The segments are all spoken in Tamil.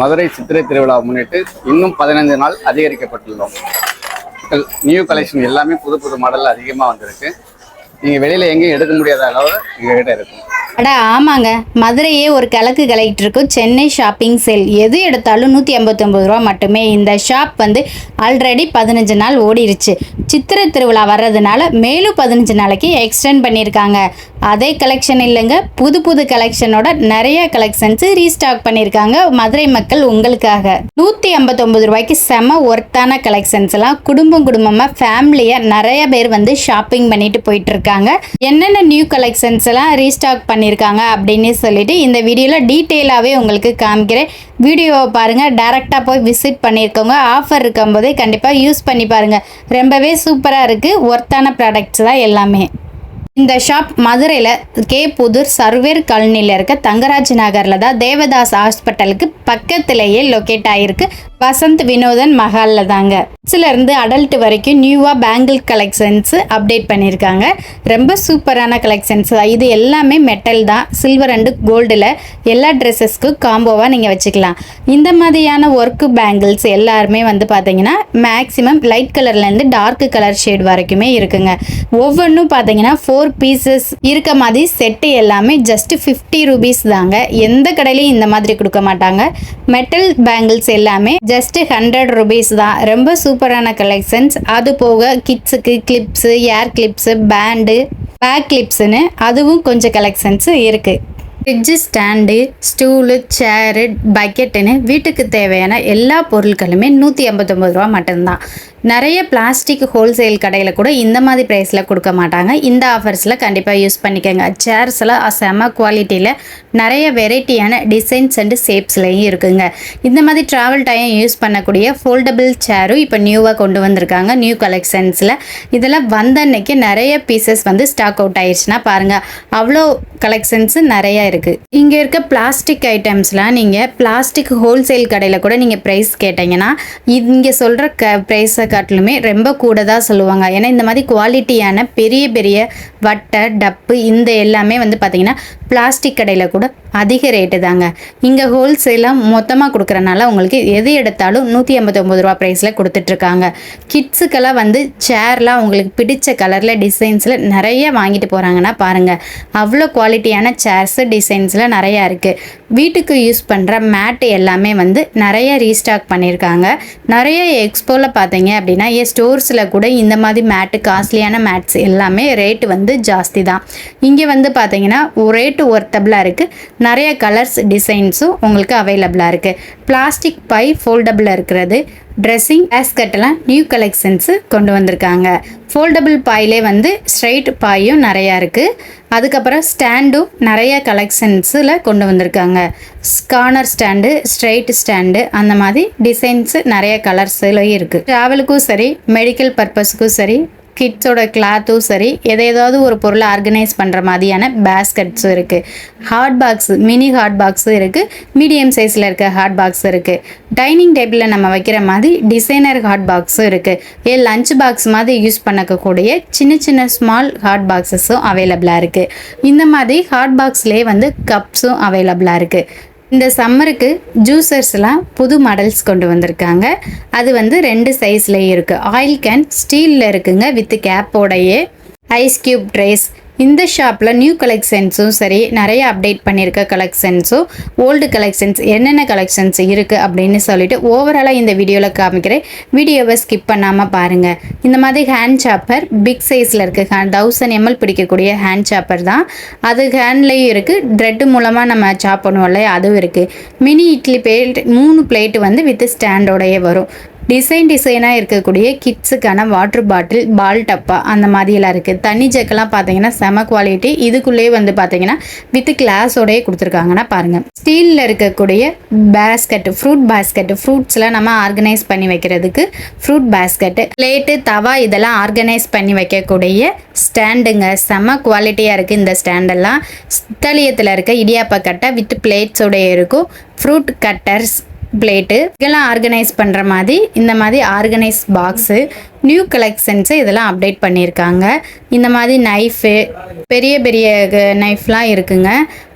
மதுரை சித்திரை திருவிழா முன்னிட்டு இன்னும் பதினைந்து நாள் அதிகரிக்கப்பட்டுள்ளோம். நியூ கலெக்ஷன் எல்லாமே புது புது மாடல் அதிகமாக வந்திருக்கு. நீங்கள் வெளியில் எங்கேயும் எடுக்க முடியாத அளவு எங்ககிட்ட இருக்கும் அட ஆமாங்க. மதுரையே ஒரு கிழக்கு கலெக்டர் இருக்கும் சென்னை ஷாப்பிங் செல். எது எடுத்தாலும் நூற்றி ஐம்பத்தொம்பது ரூபா மட்டுமே. இந்த ஷாப் வந்து ஆல்ரெடி பதினஞ்சு நாள் ஓடிருச்சு. சித்திரை திருவிழா வர்றதுனால மேலும் பதினஞ்சு நாளைக்கு எக்ஸ்டெண்ட் பண்ணியிருக்காங்க. அதே கலெக்ஷன் இல்லைங்க. புது புது கலெக்ஷனோட நிறைய கலெக்ஷன்ஸ் ரீஸ்டாக் பண்ணியிருக்காங்க மதுரை மக்கள் உங்களுக்காக. நூற்றி ஐம்பத்தொம்பது ரூபாய்க்கு செம ஒர்த்தான கலெக்ஷன்ஸ் எல்லாம் குடும்பம் குடும்பமாக ஃபேமிலியாக நிறைய பேர் வந்து ஷாப்பிங் பண்ணிட்டு போயிட்டு இருக்காங்க. என்னென்ன நியூ கலெக்ஷன்ஸ் எல்லாம் ரீஸ்டாக் பண்ணியிருக்காங்க அப்படின்னு சொல்லிட்டு இந்த வீடியோவில் டீட்டெயிலாகவே உங்களுக்கு காமிக்கிறேன். வீடியோவை பாருங்கள் டேரெக்டாக போய் விசிட் பண்ணியிருக்கோங்க ஆஃபர் இருக்கும்போதே கண்டிப்பாக யூஸ் பண்ணி பாருங்கள் ரொம்பவே சூப்பராக இருக்குது ஒர்த்தான ப்ராடக்ட்ஸ் தான் எல்லாமே. இந்த ஷாப் மதுரையில் கே புதூர் சர்வேர் காலனியில் இருக்க தங்கராஜ் நகரில் தான் தேவதாஸ் ஹாஸ்பிட்டலுக்கு பக்கத்திலேயே லொக்கேட் ஆகிருக்கு வசந்த் வினோதன் மஹாலில் தாங்க. இருந்து அடல்ட் வரைக்கும் நியூவாக பேங்கிள் கலெக்ஷன்ஸ் அப்டேட் பண்ணியிருக்காங்க ரொம்ப சூப்பரான கலெக்ஷன்ஸ். இது எல்லாமே மெட்டல் தான். சில்வர் அண்டு கோல்டில் எல்லா ட்ரெஸ்ஸஸ்க்கும் காம்போவாக நீங்கள் வச்சுக்கலாம். இந்த மாதிரியான ஒர்க்கு பேங்கிள்ஸ் எல்லாருமே வந்து பார்த்தீங்கன்னா மேக்ஸிமம் லைட் கலர்லேருந்து டார்க் கலர் ஷேட் வரைக்குமே இருக்குங்க. ஒவ்வொன்றும் பார்த்தீங்கன்னா ஃபோர் பீசஸ் இருக்க மாதிரி செட்டு எல்லாமே ஜஸ்ட் ஃபிஃப்டி ருபீஸ் தாங்க. எந்த கடையிலையும் இந்த மாதிரி கொடுக்க மாட்டாங்க. மெட்டல் பேங்கிள்ஸ் எல்லாமே ஜஸ்ட் ஹண்ட்ரட் ருபீஸ் தான். ரொம்ப சூப்பரான கலெக்ஷன்ஸ் அது போக கிட்ஸுக்கு clips hair clips band back கிளிப்ஸுன்னு அதுவும் கொஞ்சம் கலெக்ஷன்ஸு இருக்குது ஃப்ரிட்ஜு ஸ்டாண்டு ஸ்டூலு சேரு பக்கெட்டுன்னு வீட்டுக்கு தேவையான எல்லா பொருட்களுமே நூற்றி ஐம்பத்தொம்பது ரூபா மட்டும்தான். நிறைய பிளாஸ்டிக் ஹோல்சேல் கடையில் கூட இந்த மாதிரி ப்ரைஸில் கொடுக்க மாட்டாங்க. இந்த ஆஃபர்ஸில் கண்டிப்பாக யூஸ் பண்ணிக்கோங்க. சேர்ஸ் எல்லாம் செம குவாலிட்டியில் நிறைய வெரைட்டியான டிசைன்ஸ் அண்டு ஷேப்ஸ்லையும் இருக்குங்க. இந்த மாதிரி ட்ராவல் டைம் யூஸ் பண்ணக்கூடிய ஃபோல்டபுள் சேரும் இப்போ நியூவாக கொண்டு வந்திருக்காங்க. நியூ கலெக்ஷன்ஸில் இதெல்லாம் வந்த அன்னைக்கு நிறைய பீசஸ் வந்து ஸ்டாக் அவுட் ஆயிடுச்சுன்னா பாருங்கள் அவ்வளோ கலெக்ஷன்ஸு நிறைய இருக்குது இங்கே இருக்க பிளாஸ்டிக் ஐட்டம்ஸ்லாம் நீங்கள் பிளாஸ்டிக் ஹோல்சேல் கடையில் கூட நீங்கள் ப்ரைஸ் கேட்டிங்கன்னா இங்கே சொல்கிற க ப்ரைஸை காட்டிலுமே ரொம்ப கூட தான் சொல்லுவாங்க. ஏன்னா இந்த மாதிரி குவாலிட்டியான பெரிய பெரிய வட்டை டப்பு இந்த எல்லாமே வந்து பார்த்திங்கன்னா பிளாஸ்டிக் கடையில் கூட அதிக ரேட்டு தாங்க. இங்கே ஹோல்சேலாக மொத்தமாக கொடுக்குறனால உங்களுக்கு எது எடுத்தாலும் நூற்றி ஐம்பத்தொம்பது ரூபா ப்ரைஸில் கொடுத்துட்ருக்காங்க. கிட்ஸுக்கெல்லாம் வந்து சேர்லாம் உங்களுக்கு பிடிச்ச கலரில் டிசைன்ஸில் நிறைய வாங்கிட்டு போகிறாங்கன்னா பாருங்கள் அவ்வளோ குவாலிட்டியான சேர்ஸு டிசைன்ஸில் நிறையா இருக்குது வீட்டுக்கு யூஸ் பண்ணுற மேட்டு எல்லாமே வந்து நிறைய ரீஸ்டாக் பண்ணியிருக்காங்க நிறைய எக்ஸ்போவில் பார்த்தீங்க அப்படின்னா ஏ ஸ்டோர்ஸில் கூட இந்த மாதிரி மேட்டு காஸ்ட்லியான மேட்ஸ் எல்லாமே ரேட்டு வந்து ஜாஸ்தி தான் இங்கே வந்து பார்த்தீங்கன்னா ரேட்டு ஒர்த்தபிளாக இருக்குது நிறைய கலர்ஸ் டிசைன்ஸும் உங்களுக்கு அவைலபிளாக இருக்குது பிளாஸ்டிக் பை ஃபோல்டபுளாக இருக்கிறது. ட்ரெஸ்ஸிங் பேஸ்கெட்டெல்லாம் நியூ கலெக்ஷன்ஸு கொண்டு வந்திருக்காங்க. ஃபோல்டபுள் பாயிலே வந்து ஸ்ட்ரைட் பாயும் நிறையா இருக்குது அதுக்கப்புறம் ஸ்டாண்டும் நிறைய கலெக்ஷன்ஸில் கொண்டு வந்திருக்காங்க. ஸ்கானர் ஸ்டாண்டு ஸ்ட்ரைட் ஸ்டாண்டு அந்த மாதிரி டிசைன்ஸு நிறைய கலர்ஸ்லையும் இருக்குது ட்ராவலுக்கும் சரி மெடிக்கல் பர்பஸ்க்கும் சரி கிட்ஸோட கிளாத்தும் சரி எதை ஏதாவது ஒரு பொருளை ஆர்கனைஸ் பண்ணுற மாதிரியான பேஸ்கட்ஸும் இருக்குது ஹாட் பாக்ஸ் மினி ஹாட் பாக்ஸும் இருக்குது மீடியம் சைஸில் இருக்க ஹாட் பாக்ஸ் இருக்குது டைனிங் டேபிளில் நம்ம வைக்கிற மாதிரி டிசைனர் ஹாட் பாக்ஸும் இருக்குது ஏ லஞ்ச் பாக்ஸ் மாதிரி யூஸ் பண்ணக்கூடிய சின்ன சின்ன ஸ்மால் ஹாட் பாக்ஸஸும் அவைலபிளாக இருக்குது இந்த மாதிரி ஹாட் பாக்ஸ்லேயே வந்து கப்ஸும் அவைலபிளாக இருக்குது இந்த சம்மருக்கு ஜூசர்ஸ்லாம் புது மாடல்ஸ் கொண்டு வந்திருக்காங்க. அது வந்து ரெண்டு சைஸ்லேயும் இருக்குது ஆயில் கேன் ஸ்டீலில் இருக்குங்க வித் கேப்போடையே ஐஸ் கியூப் ட்ரேஸ் இந்த ஷாப்பில் நியூ கலெக்ஷன்ஸும் சரி நிறைய அப்டேட் பண்ணியிருக்க கலெக்ஷன்ஸும் ஓல்டு கலெக்ஷன்ஸ் என்னென்ன கலெக்ஷன்ஸ் இருக்குது அப்படின்னு சொல்லிட்டு ஓவராலாக இந்த வீடியோவில் காமிக்கிறேன். வீடியோவை ஸ்கிப் பண்ணாமல் பாருங்கள் இந்த மாதிரி ஹேண்ட் சாப்பர் பிக் சைஸில் இருக்குது தௌசண்ட் எம்எல் பிடிக்கக்கூடிய ஹேண்ட் சாப்பர் தான். அது ஹேண்ட்லேயும் இருக்குது த்ரெட்டு மூலமாக நம்ம சாப் பண்ணுவோம்ல அதுவும் இருக்குது மினி இட்லி பிளேட் மூணு பிளேட்டு வந்து வித் ஸ்டாண்டோடையே வரும். டிசைன் டிசைனாக இருக்கக்கூடிய கிட்ஸுக்கான வாட்டர் பாட்டில் பால் டப்பா அந்த மாதிரியெல்லாம் இருக்குது தண்ணி ஜக்கெல்லாம் பார்த்தீங்கன்னா செம குவாலிட்டி. இதுக்குள்ளேயே வந்து பார்த்தீங்கன்னா வித் கிளாஸோடயே கொடுத்துருக்காங்கன்னா பாருங்கள் ஸ்டீலில் இருக்கக்கூடிய பேஸ்கெட் ஃப்ரூட் பேஸ்கெட் ஃப்ரூட்ஸ்லாம் நம்ம ஆர்கனைஸ் பண்ணி வைக்கிறதுக்கு ஃப்ரூட் பேஸ்கெட்டு பிளேட்டு தவா இதெல்லாம் ஆர்கனைஸ் பண்ணி வைக்கக்கூடிய ஸ்டாண்டுங்க செம குவாலிட்டியாக இருக்குது இந்த ஸ்டாண்டெல்லாம் இத்தாலியத்தில் இருக்க இடியாப்ப கட்டை வித் பிளேட்ஸோடைய இருக்கும். Fruit cutters plate. இதெல்லாம் ஆர்கனைஸ் பண்ணுற மாதிரி இந்த மாதிரி ஆர்கனைஸ் பாக்ஸு நியூ கலெக்ஷன்ஸை இதெல்லாம் அப்டேட் பண்ணியிருக்காங்க. இந்த மாதிரி நைஃபு பெரிய பெரிய நைஃப்லாம் இருக்குங்க.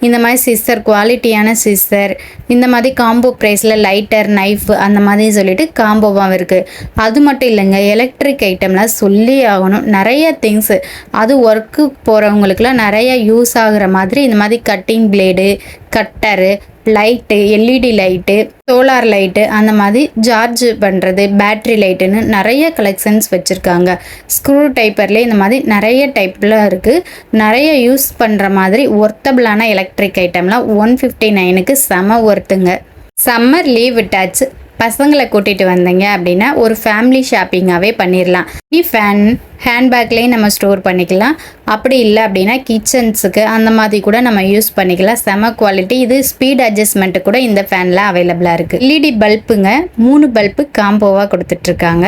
இந்த மாதிரி சிஸ்டர் குவாலிட்டியான சிஸ்டர் இந்த மாதிரி காம்போ ப்ரைஸில் லைட்டர் நைஃப் அந்த மாதிரி சொல்லிட்டு காம்போவாகவும் இருக்குது அது மட்டும் இல்லைங்க எலக்ட்ரிக் ஐட்டம்லாம் சொல்லி ஆகணும். நிறைய திங்ஸு அது ஒர்க்கு போகிறவங்களுக்குலாம் நிறைய யூஸ் ஆகுற மாதிரி இந்த மாதிரி cutting blade cutter light LED light solar light அந்த மாதிரி சார்ஜ் பண்ணுறது பேட்ரி லைட்டுன்னு நிறைய கலெக்ஷன்ஸ் வச்சுருக்காங்க. ஸ்க்ரூ டைப்பர்லேயே இந்த மாதிரி நிறைய டைப்பில் இருக்குது நிறைய யூஸ் பண்ணுற மாதிரி ஒர்த்தபிளான எலக்ட்ரிக் ஐட்டம்லாம் ஒன் ஃபிஃப்டி நைனுக்கு செம ஒர்த்துங்க சம்மர் லீவ் விட்டாச்சு. பசங்களை கூட்டிகிட்டு வந்தீங்க அப்படின்னா ஒரு ஃபேமிலி ஷாப்பிங்காகவே பண்ணிடலாம் ஃபேன் ஹேண்ட்பேக்லேயும் நம்ம ஸ்டோர் பண்ணிக்கலாம். அப்படி இல்லை அப்படின்னா கிச்சன்ஸுக்கு அந்த மாதிரி கூட நம்ம யூஸ் பண்ணிக்கலாம். செம குவாலிட்டி இது ஸ்பீட் அட்ஜஸ்ட்மெண்ட்டு கூட இந்த ஃபேனில் அவைலபிளாக இருக்குது எல்இடி பல்புங்க மூணு பல்பு காம்போவாக கொடுத்துட்ருக்காங்க.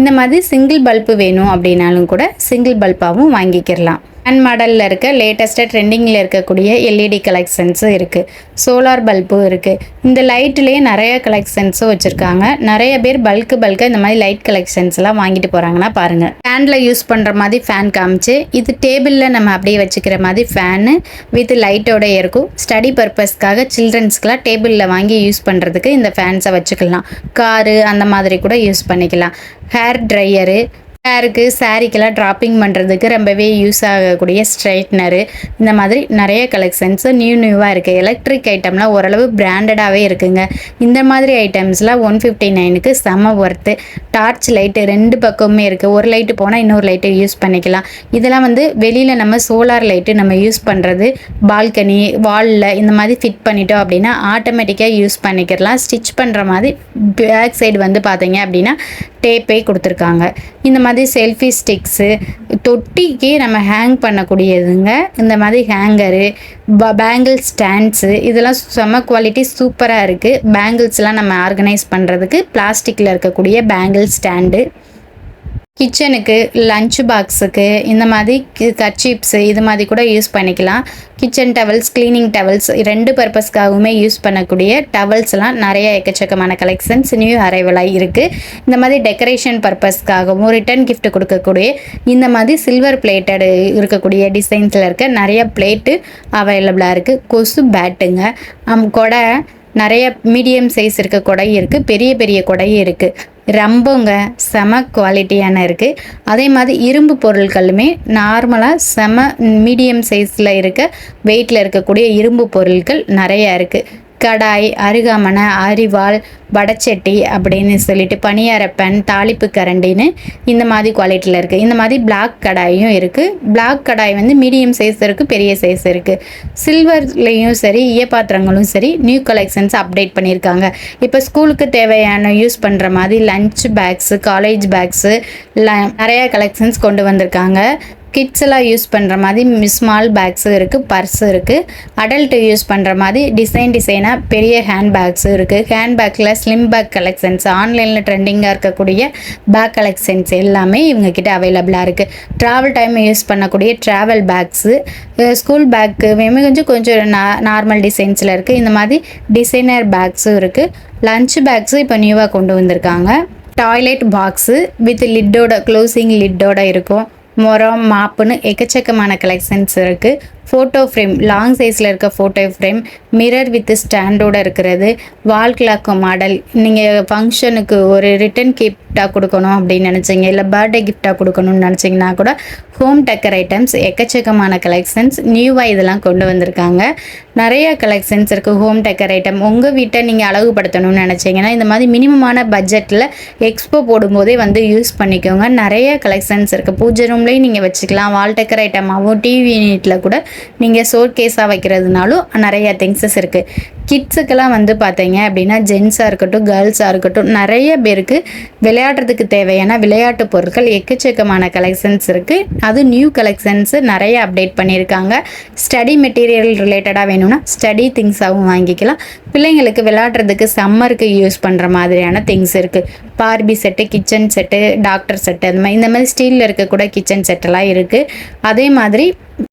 இந்த மாதிரி சிங்கிள் பல்பு வேணும் அப்படின்னாலும் கூட சிங்கிள் பல்பாகவும் வாங்கிக்கிறலாம் அண்ட் மாடலில் இருக்க லேட்டஸ்ட்டாக ட்ரெண்டிங்கில் இருக்கக்கூடிய எல்இடி கலெக்ஷன்ஸும் இருக்குது சோலார் பல்பும் இருக்குது இந்த லைட்லேயே நிறைய கலெக்ஷன்ஸும் வச்சுருக்காங்க. நிறைய பேர் பல்க்கு பல்க்கு இந்த மாதிரி லைட் கலெக்ஷன்ஸ்லாம் வாங்கிட்டு போகிறாங்கன்னா பாருங்கள் ஃபேனில் யூஸ் பண்ணுற மாதிரி ஃபேன் காமிச்சு இது டேபிளில் நம்ம அப்படியே வச்சுக்கிற மாதிரி ஃபேனு வித் லைட்டோட இருக்கும். ஸ்டடி பர்பஸ்க்காக சில்ட்ரன்ஸ்க்குலாம் டேபிளில் வாங்கி யூஸ் பண்ணுறதுக்கு இந்த ஃபேன்ஸை வச்சுக்கலாம். காரு அந்த மாதிரி கூட யூஸ் பண்ணிக்கலாம். ஹேர் ட்ரையரு ஹேருக்கு சாரீக்கெல்லாம் ட்ராப்பிங் பண்ணுறதுக்கு ரொம்பவே யூஸ் ஆகக்கூடிய ஸ்ட்ரைட்னரு இந்த மாதிரி நிறைய கலெக்ஷன்ஸு நியூ நியூவாக இருக்குது எலக்ட்ரிக் ஐட்டம்லாம் ஓரளவு பிராண்டடாகவே இருக்குங்க. இந்த மாதிரி ஐட்டம்ஸ்லாம் ஒன் ஃபிஃப்டி நைனுக்கு செம ஒர்த்து டார்ச் லைட்டு ரெண்டு பக்கமுமே இருக்குது ஒரு லைட்டு போனால் இன்னொரு லைட்டு யூஸ் பண்ணிக்கலாம். இதெல்லாம் வந்து வெளியில் நம்ம சோலார் லைட்டு நம்ம யூஸ் பண்ணுறது பால்கனி வாலில் இந்த மாதிரி ஃபிட் பண்ணிட்டோம் அப்படின்னா ஆட்டோமேட்டிக்காக யூஸ் பண்ணிக்கிறலாம் ஸ்டிச் பண்ணுற மாதிரி பேக் சைடு வந்து பார்த்தீங்க அப்படின்னா டேப்பே கொடுத்துருக்காங்க. இந்த மாதிரி செல்ஃபி ஸ்டிக்ஸு தொட்டிக்கு நம்ம ஹேங் பண்ணக்கூடியதுங்க. இந்த மாதிரி ஹேங்கரு ப பேங்கிள் ஸ்டாண்ட்ஸு இதெல்லாம் செம குவாலிட்டி சூப்பராக இருக்குது பேங்கிள்ஸ்லாம் நம்ம ஆர்கனைஸ் பண்ணுறதுக்கு பிளாஸ்டிக்கில் இருக்கக்கூடிய பேங்கிள் ஸ்டாண்டு கிச்சனுக்கு லஞ்ச் பாக்ஸுக்கு இந்த மாதிரி கர்ச்சீப்ஸு இது மாதிரி கூட யூஸ் பண்ணிக்கலாம். கிச்சன் டவல்ஸ் க்ளீனிங் டவல்ஸ் ரெண்டு பர்பஸ்க்காகவுமே யூஸ் பண்ணக்கூடிய டவல்ஸ்லாம் நிறைய எக்கச்சக்கமான கலெக்ஷன்ஸ் நியூ அரைவலாக இருக்குது இந்த மாதிரி டெக்கரேஷன் பர்பஸ்க்காகவும் ரிட்டர்ன் கிஃப்ட் கொடுக்கக்கூடிய இந்த மாதிரி சில்வர் பிளேட்டடு இருக்கக்கூடிய டிசைன்ஸில் இருக்க நிறைய பிளேட்டு அவைலபிளாக இருக்குது கொசு பேட்டுங்க கொடை நிறைய மீடியம் சைஸ் இருக்க கொடை இருக்குது பெரிய பெரிய கொடையும் இருக்குது ரொம்பங்க செம குவாலிட்டியான இருக்குது அதே மாதிரி இரும்பு பொருட்களுமே நார்மலாக செம மீடியம் சைஸில் இருக்க வெயிட்டில் இருக்கக்கூடிய இரும்பு பொருட்கள் நிறையா இருக்குது கடாய் அருகாமனை அரிவாள் வடச்சட்டி அப்படின்னு சொல்லிட்டு பணியாரப்பன் தாளிப்பு கரண்டின்னு இந்த மாதிரி குவாலிட்டியில் இருக்குது இந்த மாதிரி பிளாக் கடாயும் இருக்குது பிளாக் கடாய் வந்து மீடியம் சைஸ் இருக்குது பெரிய சைஸ் இருக்குது சில்வர்லேயும் சரி ஈயப்பாத்திரங்களும் சரி நியூ கலெக்ஷன்ஸ் அப்டேட் பண்ணியிருக்காங்க. இப்போ ஸ்கூலுக்கு தேவையான யூஸ் பண்ணுற மாதிரி லஞ்ச் பேக்ஸு காலேஜ் பேக்ஸு நிறைய கலெக்ஷன்ஸ் கொண்டு வந்திருக்காங்க. கிட்ஸ் எல்லாம் யூஸ் பண்ணுற மாதிரி ஸ்மால் பேக்ஸும் இருக்குது பர்ஸும் இருக்குது அடல்ட்டு யூஸ் பண்ணுற மாதிரி டிசைன் டிசைனாக பெரிய ஹேண்ட் பேக்ஸும் இருக்குது ஹேண்ட் பேக்கில் ஸ்லிம் பேக் கலெக்ஷன்ஸ் ஆன்லைனில் ட்ரெண்டிங்காக இருக்கக்கூடிய பேக் கலெக்ஷன்ஸ் எல்லாமே இவங்கக்கிட்ட அவைலபிளாக இருக்குது ட்ராவல் டைம் யூஸ் பண்ணக்கூடிய ட்ராவல் பேக்ஸு ஸ்கூல் பேக்கு கொஞ்சம் கொஞ்சம் நார்மல் டிசைன்ஸில் இருக்குது இந்த மாதிரி டிசைனர் பேக்ஸும் இருக்குது லஞ்ச் பேக்ஸும் இப்போ நியூவாக கொண்டு வந்திருக்காங்க. டாய்லெட் பாக்ஸு வித் லிட்டோட க்ளோசிங் லிட்டோட இருக்கும். மொரம் மாப்புன்னு எக்கச்சக்கமான கலெக்ஷன்ஸ் இருக்குது ஃபோட்டோ ஃப்ரேம் லாங் சைஸில் இருக்க ஃபோட்டோ ஃப்ரேம் மிரர் வித் ஸ்டாண்டோட இருக்கிறது. வால் கிளாக் மாடல் நீங்கள் ஃபங்க்ஷனுக்கு ஒரு ரிட்டன் கிஃப்டாக கொடுக்கணும் அப்படின்னு நினச்சிங்க இல்லை பர்த்டே கிஃப்டாக கொடுக்கணும்னு நினச்சிங்கன்னா கூட ஹோம் டெக்கர் ஐட்டம்ஸ் எக்கச்சக்கமான கலெக்ஷன்ஸ் நியூவாக இதெல்லாம் கொண்டு வந்திருக்காங்க. நிறைய கலெக்ஷன்ஸ் இருக்குது ஹோம் டெக்கர் ஐட்டம் உங்கள் வீட்டை நீங்கள் அழகுபடுத்தணும்னு நினச்சிங்கன்னா இந்த மாதிரி மினிமமான பட்ஜெட்டில் எக்ஸ்போ போடும்போதே வந்து யூஸ் பண்ணிக்கோங்க. நிறைய கலெக்ஷன்ஸ் இருக்குது பூஜை ரூம்லேயும் நீங்கள் வச்சுக்கலாம். வால் டெக்கர் ஐட்டமாகவும் டிவி யூனிட்டில் கூட நீங்கள் சோர் கேஸாக வைக்கிறதுனாலும் நிறைய திங்ஸஸ் இருக்குது கிட்ஸுக்கெல்லாம் வந்து பார்த்தீங்க அப்படின்னா ஜென்ஸாக இருக்கட்டும் கேர்ள்ஸாக இருக்கட்டும் நிறைய பேருக்கு விளையாடுறதுக்கு தேவையான விளையாட்டு பொருட்கள் எக்கச்சக்கமான கலெக்ஷன்ஸ் இருக்குது அது நியூ கலெக்ஷன்ஸு நிறைய அப்டேட் பண்ணியிருக்காங்க. ஸ்டடி மெட்டீரியல் ரிலேட்டடாக வேணும்னா ஸ்டடி திங்ஸாகவும் வாங்கிக்கலாம். பிள்ளைங்களுக்கு விளையாடுறதுக்கு சம்மருக்கு யூஸ் பண்ணுற மாதிரியான திங்ஸ் இருக்குது Barbie set kitchen set doctor set அந்த மாதிரி இந்த மாதிரி ஸ்டீலில் இருக்கக்கூட கிச்சன் செட்டெல்லாம் இருக்குது அதே மாதிரி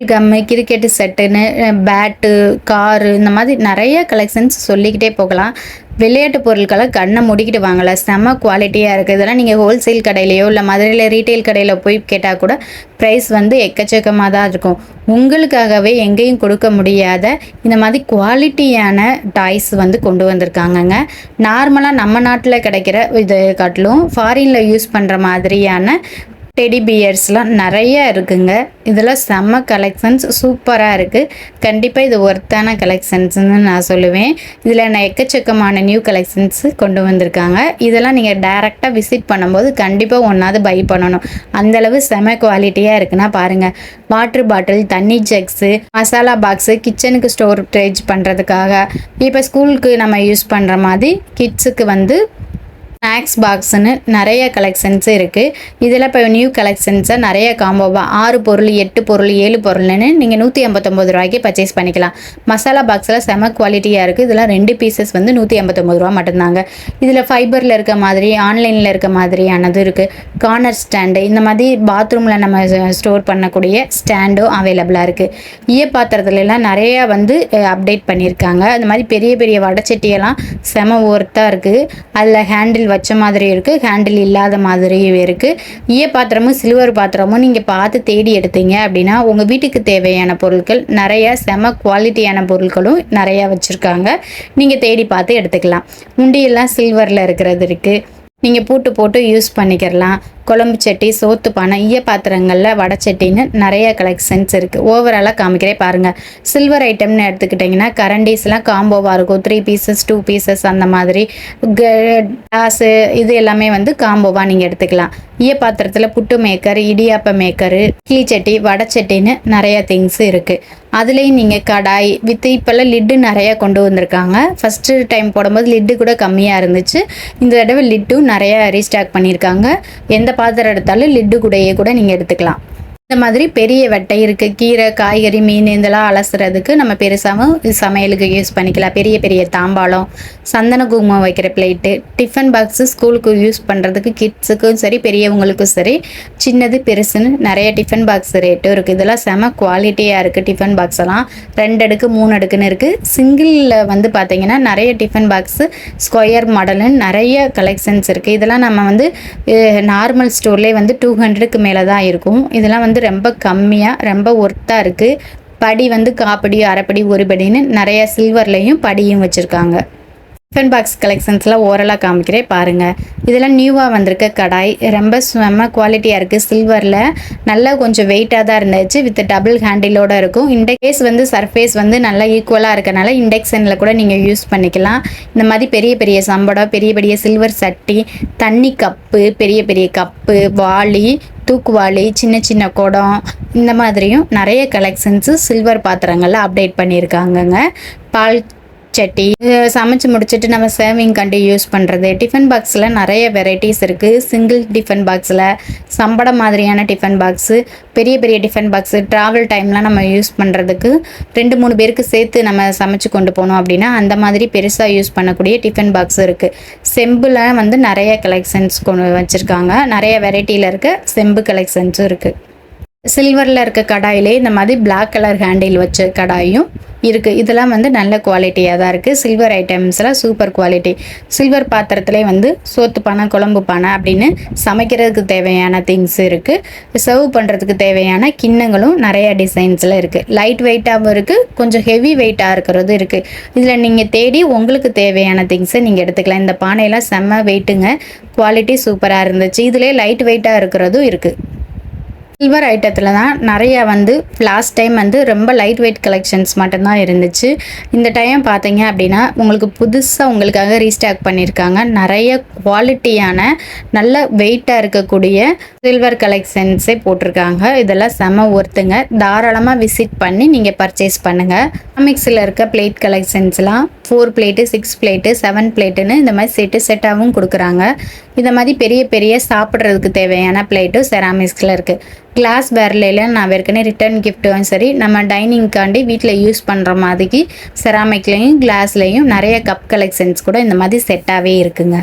கம்மு கிரிக்கெட்டு செட்டுன்னு பேட்டு காரு இந்த மாதிரி நிறைய கலெக்ஷன் கலெக்ஷன்ஸ் சொல்லிக்கிட்டே போகலாம். விளையாட்டு பொருட்களை கண்ணை முடிக்கிட்டு வாங்கல. செம்ம குவாலிட்டியாக இருக்குது இதெல்லாம் நீங்கள் ஹோல்சேல் கடையிலையோ இல்லை மதுரையில் ரீட்டைல் கடையில் போய் கேட்டால் கூட ப்ரைஸ் வந்து எக்கச்சக்கமாக தான் இருக்கும். உங்களுக்காகவே எங்கேயும் கொடுக்க முடியாத இந்த மாதிரி குவாலிட்டியான டாய்ஸ் வந்து கொண்டு வந்திருக்காங்கங்க. நார்மலாக நம்ம நாட்டில் கிடைக்கிற இது காட்டிலும் ஃபாரினில் யூஸ் பண்ணுற மாதிரியான டெடி பியர்ஸ்லாம் நிறைய இருக்குங்க. இதெல்லாம் செம்ம கலெக்ஷன்ஸ் சூப்பராக இருக்குது கண்டிப்பாக இது ஒர்த்தான கலெக்ஷன்ஸ்னு நான் சொல்லுவேன். இதில் நான் எக்கச்சக்கமான நியூ கலெக்ஷன்ஸ் கொண்டு வந்திருக்காங்க. இதெல்லாம் நீங்கள் டைரெக்டாக விசிட் பண்ணும்போது கண்டிப்பாக ஒன்றாவது பை பண்ணணும். அந்தளவு செம குவாலிட்டியாக இருக்குன்னா பாருங்கள் வாட்டர் பாட்டில் தண்ணி ஜக்ஸு மசாலா பாக்ஸு கிச்சனுக்கு ஸ்டோரேஜ் பண்ணுறதுக்காக இப்போ ஸ்கூலுக்கு நம்ம யூஸ் பண்ணுற மாதிரி கிட்ஸுக்கு வந்து ஸ்நாக்ஸ் பாக்ஸ்னு நிறைய கலெக்ஷன்ஸ் இருக்குது இதில் இப்போ நியூ கலெக்ஷன்ஸை நிறைய காம்போவாக ஆறு பொருள் எட்டு பொருள் ஏழு பொருள்னு நீங்கள் நூற்றி ஐம்பத்தொம்பது ரூபாய்க்கு பர்ச்சேஸ் பண்ணிக்கலாம். மசாலா பாக்ஸில் செம குவாலிட்டியாக இருக்குது இதெல்லாம் ரெண்டு பீசஸ் வந்து நூற்றி ஐம்பத்தொம்பது ரூபா மட்டும்தாங்க. இதில் ஃபைபரில் இருக்க மாதிரி ஆன்லைனில் இருக்க மாதிரியானது இருக்குது கார்னர் ஸ்டாண்டு இந்த மாதிரி பாத்ரூமில் நம்ம ஸ்டோர் பண்ணக்கூடிய ஸ்டாண்டும் அவைலபிளாக இருக்குது ஈய பாத்திரத்துலலாம் நிறையா வந்து அப்டேட் பண்ணியிருக்காங்க. அந்த மாதிரி பெரிய பெரிய வடச்சட்டியெல்லாம் செம ஒர்த்தாக இருக்குது அதில் ஹேண்டில் வச்ச மாதிரி இருக்குது ஹேண்டில் இல்லாத மாதிரியும் இருக்குது ஈய பாத்திரமும் சில்வர் பாத்திரமும் நீங்கள் பார்த்து தேடி எடுத்தீங்க அப்படின்னா உங்கள் வீட்டுக்கு தேவையான பொருட்கள் நிறைய செம குவாலிட்டியான பொருட்களும் நிறையா வச்சுருக்காங்க. நீங்கள் தேடி பார்த்து எடுத்துக்கலாம். உண்டியெல்லாம் சில்வரில் இருக்கிறது இருக்குது நீங்கள் பூட்டு போட்டு யூஸ் பண்ணிக்கிறலாம் குழம்பு சட்டி சோத்து பானை ஈய பாத்திரங்களில் வடச்சட்டின்னு நிறைய கலெக்ஷன்ஸ் இருக்குது ஓவராலாக காமிக்கிறே பாருங்கள் சில்வர் ஐட்டம்னு எடுத்துக்கிட்டிங்கன்னா கரண்டிஸ்லாம் காம்போவாக இருக்கும். த்ரீ பீசஸ் டூ பீசஸ் அந்த மாதிரி. கிளாஸு இது எல்லாமே வந்து காம்போவாக நீங்கள் எடுத்துக்கலாம். ஈய பாத்திரத்தில் புட்டு மேக்கர் இடியாப்ப மேக்கரு இட்லி சட்டி வடச்சட்டின்னு நிறைய திங்ஸ் இருக்குது அதுலேயும் நீங்கள் கடாய் வித்து இப்போல்லாம் லிட்டு நிறையா கொண்டு வந்திருக்காங்க. ஃபஸ்ட்டு டைம் போடும்போது லிட்டு கூட கம்மியாக இருந்துச்சு. இந்த தடவை லிட்டும் நிறையா ரீஸ்டாக் பண்ணியிருக்காங்க. எந்த பாத்திரம் எடுத்தாலும் லிட்டு கூடையே கூட நீங்கள் எடுத்துக்கலாம். இந்த மாதிரி பெரிய வெட்டை இருக்குது கீரை காய்கறி மீன் இதெல்லாம் அலசுறதுக்கு நம்ம பெருசாகவும் சமையலுக்கு யூஸ் பண்ணிக்கலாம். பெரிய பெரிய தாம்பாளம் சந்தன குங்குமம் வைக்கிற பிளேட்டு டிஃபன் பாக்ஸு ஸ்கூலுக்கு யூஸ் பண்ணுறதுக்கு கிட்ஸுக்கும் சரி பெரியவங்களுக்கும் சரி சின்னது பெருசுன்னு நிறைய டிஃபன் பாக்ஸ் ரேட்டும் இருக்குது இதெல்லாம் செம குவாலிட்டியாக இருக்குது டிஃபன் பாக்ஸ் எல்லாம். ரெண்டு அடுக்கு மூணு அடுக்குன்னு இருக்குது சிங்கிளில் வந்து பார்த்திங்கன்னா நிறைய டிஃபன் பாக்ஸு ஸ்கொயர் மாடலுன்னு நிறைய கலெக்ஷன்ஸ் இருக்குது இதெல்லாம் நம்ம வந்து நார்மல் ஸ்டோர்லேயே வந்து டூ ஹண்ட்ரடுக்கு மேலே தான் இருக்கும். இதெல்லாம் வந்து வந்து ரொம்ப கம்மியாக ரொம்ப ஒர்த்தாக இருக்குது படி வந்து காப்படி அரைப்படி ஒரு படின்னு நிறைய சில்வர்லேயும் படியும் வச்சுருக்காங்க. டிஃபன் பாக்ஸ் கலெக்ஷன்ஸ்லாம் ஓரலாக காமிக்கிறேன் பாருங்கள் இதெல்லாம் நியூவாக வந்திருக்க கடாய். ரொம்ப செம்ம குவாலிட்டியாக இருக்குது சில்வரில் நல்லா கொஞ்சம் வெயிட்டாக தான் இருந்துச்சு. வித் டபுள் ஹேண்டிலோட இருக்கும். இண்டெக்ஸ் வந்து சர்ஃபேஸ் வந்து நல்லா ஈக்குவலாக இருக்கனால இண்டெக்ஷனில் கூட நீங்கள் யூஸ் பண்ணிக்கலாம். இந்த மாதிரி பெரிய பெரிய சம்படம் பெரிய பெரிய சில்வர் சட்டி தண்ணி கப்பு பெரிய பெரிய கப்பு வாளி தூக்குவாளி சின்ன சின்ன குடம் இந்த மாதிரியும் நிறைய கலெக்ஷன்ஸு சில்வர் பாத்திரங்களில் அப்டேட் பண்ணியிருக்காங்கங்க. பால் சட்டி சமைச்சு முடிச்சுட்டு நம்ம சேவிங் கண்டு யூஸ் பண்ணுறது டிஃபன் பாக்ஸில் நிறைய வெரைட்டிஸ் இருக்குது சிங்கிள் டிஃபன் பாக்ஸில் சம்படம் மாதிரியான டிஃபன் பாக்ஸு பெரிய பெரிய டிஃபன் பாக்ஸு ட்ராவல் டைம்லாம் நம்ம யூஸ் பண்ணுறதுக்கு ரெண்டு மூணு பேருக்கு சேர்த்து நம்ம சமைச்சு கொண்டு போனோம் அப்படின்னா அந்த மாதிரி பெருசாக யூஸ் பண்ணக்கூடிய டிஃபன் பாக்ஸ் இருக்குது செம்பில் வந்து நிறைய கலெக்ஷன்ஸ் கொண்டு வச்சுருக்காங்க. நிறைய வெரைட்டியில் இருக்க செம்பு கலெக்ஷன்ஸும் இருக்குது சில்வரில் இருக்க கடாயிலே இந்த மாதிரி பிளாக் கலர் ஹேண்டில் வச்ச கடாயும் இருக்குது இதெல்லாம் வந்து நல்ல குவாலிட்டியாக தான் இருக்குது சில்வர் ஐட்டம்ஸ்லாம் சூப்பர் குவாலிட்டி சில்வர் பாத்திரத்திலே வந்து சோத்து பானை குழம்பு பானை அப்படின்னு சமைக்கிறதுக்கு தேவையான திங்ஸ் இருக்குது சர்வ் பண்ணுறதுக்கு தேவையான கிண்ணங்களும் நிறையா டிசைன்ஸில் இருக்குது லைட் வெயிட்டாகவும் இருக்குது கொஞ்சம் ஹெவி வெயிட்டாக இருக்கிறது இருக்குது இதில் நீங்கள் தேடி உங்களுக்கு தேவையான திங்ஸை நீங்கள் எடுத்துக்கலாம். இந்த பானையெல்லாம் செம்ம வெயிட்டுங்க குவாலிட்டி சூப்பராக இருந்துச்சு. இதிலே லைட் வெயிட்டாக இருக்கிறதும் இருக்குது சில்வர் ஐட்டத்தில் தான் நிறைய வந்து லாஸ்ட் டைம் வந்து ரொம்ப லைட் வெயிட் கலெக்ஷன்ஸ் மட்டும்தான் இருந்துச்சு. இந்த டைம் பார்த்தீங்க அப்படின்னா உங்களுக்கு புதுசாக உங்களுக்காக ரீஸ்டாக் பண்ணியிருக்காங்க நிறைய குவாலிட்டியான நல்ல வெயிட்டாக இருக்கக்கூடிய சில்வர் கலெக்ஷன்ஸே போட்டிருக்காங்க. இதெல்லாம் செம ஒர்த்துங்க தாராளமாக விசிட் பண்ணி நீங்கள் பர்ச்சேஸ் பண்ணுங்கள் காமிக்ஸில் இருக்க பிளேட் கலெக்ஷன்ஸ்லாம் four plate six plate seven பிளேட்டுன்னு இந்த மாதிரி செட்டு செட்டாகவும் கொடுக்குறாங்க. இந்த மாதிரி பெரிய பெரிய சாப்பிட்றதுக்கு தேவையான பிளேட்டும் செராமிக்ஸில் இருக்குது கிளாஸ் வேர்லையில் நான் ஏற்கனவே ரிட்டர்ன் கிஃப்ட்டும் சரி நம்ம டைனிங்காண்டி வீட்டில் யூஸ் பண்ணுற மாதிரிக்கு செராமிக்லேயும் கிளாஸ்லேயும் நிறைய கப் கலெக்ஷன்ஸ் கூட இந்த மாதிரி செட்டாகவே இருக்குங்க.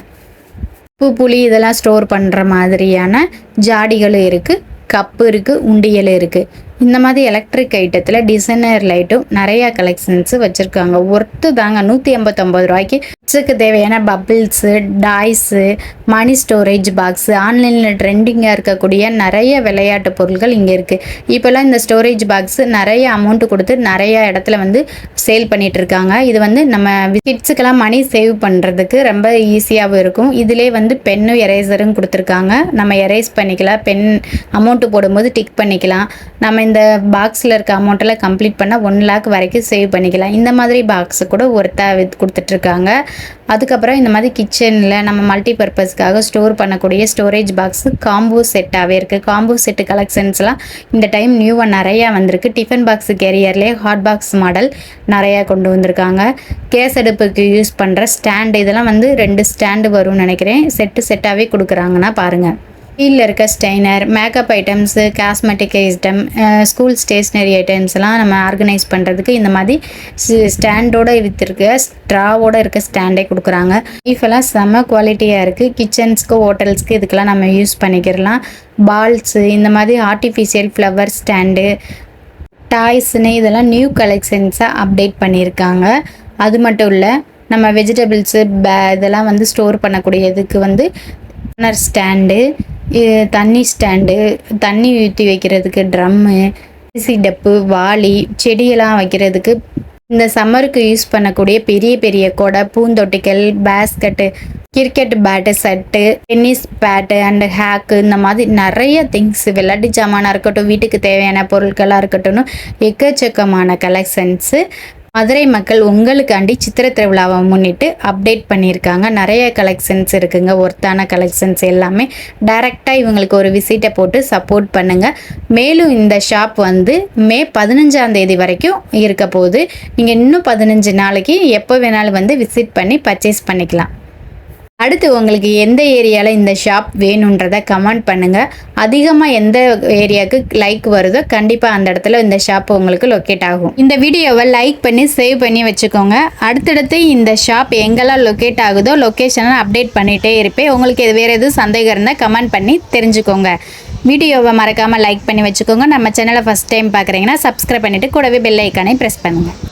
பூ புளி இதெல்லாம் ஸ்டோர் பண்ணுற மாதிரியான ஜாடிகளும் இருக்குது கப்பு இருக்குது உண்டியல் இருக்குது இந்த மாதிரி எலக்ட்ரிக் ஐட்டத்தில் டிசைனர் லைட்டும் நிறையா கலெக்ஷன்ஸு வச்சுருக்காங்க. ஒர்த்து தாங்க நூற்றி எண்பத்தொம்பது ரூபாய்க்கு. கிட்ஸுக்கு தேவையான bubbles toys money storage box ஆன்லைனில் ட்ரெண்டிங்காக இருக்கக்கூடிய நிறைய விளையாட்டு பொருட்கள் இங்கே இருக்குது இப்போல்லாம் இந்த ஸ்டோரேஜ் பாக்ஸு நிறைய அமௌண்ட் கொடுத்து நிறைய இடத்துல வந்து சேல் பண்ணிகிட்ருக்காங்க இருக்காங்க. இது வந்து நம்ம கிட்ஸுக்கெல்லாம் மணி சேவ் பண்ணுறதுக்கு ரொம்ப ஈஸியாகவும் இருக்கும். இதிலே வந்து பென்னும் எரேசரும் கொடுத்துருக்காங்க. நம்ம எரேஸ் பண்ணிக்கலாம். பென் அமௌண்ட்டு போடும்போது டிக் பண்ணிக்கலாம். நம்ம இந்த பாக்ஸில் இருக்க அமௌண்ட்டெல்லாம் கம்ப்ளீட் பண்ணால் ஒன் லேக் வரைக்கும் சேவ் பண்ணிக்கலாம். இந்த மாதிரி பாக்ஸு கூட ஒருத்தா வித் கொடுத்துட்ருக்காங்க. அதுக்கப்புறம் இந்த மாதிரி கிச்சனில் நம்ம மல்டி பர்பஸ்க்காக ஸ்டோர் பண்ணக்கூடிய ஸ்டோரேஜ் பாக்ஸு காம்போ செட்டாகவே இருக்குது காம்போ செட்டு கலெக்ஷன்ஸ்லாம் இந்த டைம் நியூவாக நிறையா வந்திருக்கு. டிஃபன் பாக்ஸ் கேரியர்லேயே ஹாட் பாக்ஸ் மாடல் நிறையா கொண்டு வந்திருக்காங்க. கேஸ் அடுப்புக்கு யூஸ் பண்ணுற ஸ்டாண்டு இதெல்லாம் வந்து ரெண்டு ஸ்டாண்டு வரும்னு நினைக்கிறேன். செட்டு செட்டாகவே கொடுக்குறாங்கன்னா பாருங்கள் கீழே இருக்க strainer makeup items cosmetic item school stationery ஐட்டம்ஸ்லாம் நம்ம ஆர்கனைஸ் பண்ணுறதுக்கு இந்த மாதிரி ஸ்டாண்டோட விற்றுருக்க ஸ்ட்ராவோட இருக்க ஸ்டாண்டே கொடுக்குறாங்க. எல்லாம் செம்ம குவாலிட்டியாக இருக்குது கிச்சன்ஸ்க்கு ஹோட்டல்ஸ்க்கு இதுக்கெல்லாம் நம்ம யூஸ் பண்ணிக்கிறலாம் பால்ஸு இந்த மாதிரி ஆர்டிஃபிஷியல் ஃப்ளவர் ஸ்டாண்டு டாய்ஸ்னு இதெல்லாம் நியூ கலெக்ஷன்ஸாக அப்டேட் பண்ணியிருக்காங்க. அது மட்டும் இல்லை நம்ம வெஜிடபிள்ஸு பே இதெல்லாம் வந்து ஸ்டோர் பண்ணக்கூடியதுக்கு வந்து கார்னர் ஸ்டாண்டு தண்ணி ஸ்டாண்டு தண்ணி ஊற்றி வைக்கிறதுக்கு ட்ரம்மு அரிசி டப்பு வாளி செடியெல்லாம் வைக்கிறதுக்கு இந்த சம்மருக்கு யூஸ் பண்ணக்கூடிய பெரிய பெரிய கொடை பூந்தொட்டிகள் basket cricket bat set tennis bat and hack இந்த மாதிரி நிறைய திங்ஸ் விளையாட்டு ஜாமானாக இருக்கட்டும் வீட்டுக்கு தேவையான பொருட்களாக இருக்கட்டும் எக்கச்சக்கமான கலெக்ஷன்ஸு மதுரை மக்கள் உங்களுக்காண்டி சித்திர திருவிழாவை முன்னிட்டு அப்டேட் பண்ணியிருக்காங்க. நிறைய கலெக்ஷன்ஸ் இருக்குங்க. ஒர்த்தான கலெக்ஷன்ஸ் எல்லாமே. டைரெக்டாக இவங்களுக்கு ஒரு விசிட்டை போட்டு சப்போர்ட் பண்ணுங்கள் மேலும் இந்த ஷாப் வந்து மே பதினஞ்சாம் தேதி வரைக்கும் இருக்க போகுது. நீங்கள் இன்னும் பதினஞ்சு நாளைக்கு எப்போ வேணாலும் வந்து விசிட் பண்ணி பர்ச்சேஸ் பண்ணிக்கலாம். அடுத்து உங்களுக்கு எந்த ஏரியாவில் இந்த ஷாப் வேணுன்றதை கமெண்ட் பண்ணுங்கள் அதிகமாக எந்த ஏரியாவுக்கு லைக் வருதோ கண்டிப்பாக அந்த இடத்துல இந்த ஷாப் உங்களுக்கு லொக்கேட் ஆகும். இந்த வீடியோவை லைக் பண்ணி சேவ் பண்ணி வச்சுக்கோங்க. அடுத்தடுத்து இந்த ஷாப் எங்கெல்லாம் லொக்கேட் ஆகுதோ லொக்கேஷனை அப்டேட் பண்ணிகிட்டே இருப்பேன் உங்களுக்கு இது வேறு எதுவும் சந்தேகம் இருந்தால் கமெண்ட் பண்ணி தெரிஞ்சுக்கோங்க. வீடியோவை மறக்காமல் லைக் பண்ணி வச்சுக்கோங்க. நம்ம சேனலை ஃபஸ்ட் டைம் பார்க்குறீங்கன்னா சப்ஸ்கிரைப் பண்ணிவிட்டு கூடவே பெல் ஐக்கானே ப்ரெஸ் பண்ணுங்கள்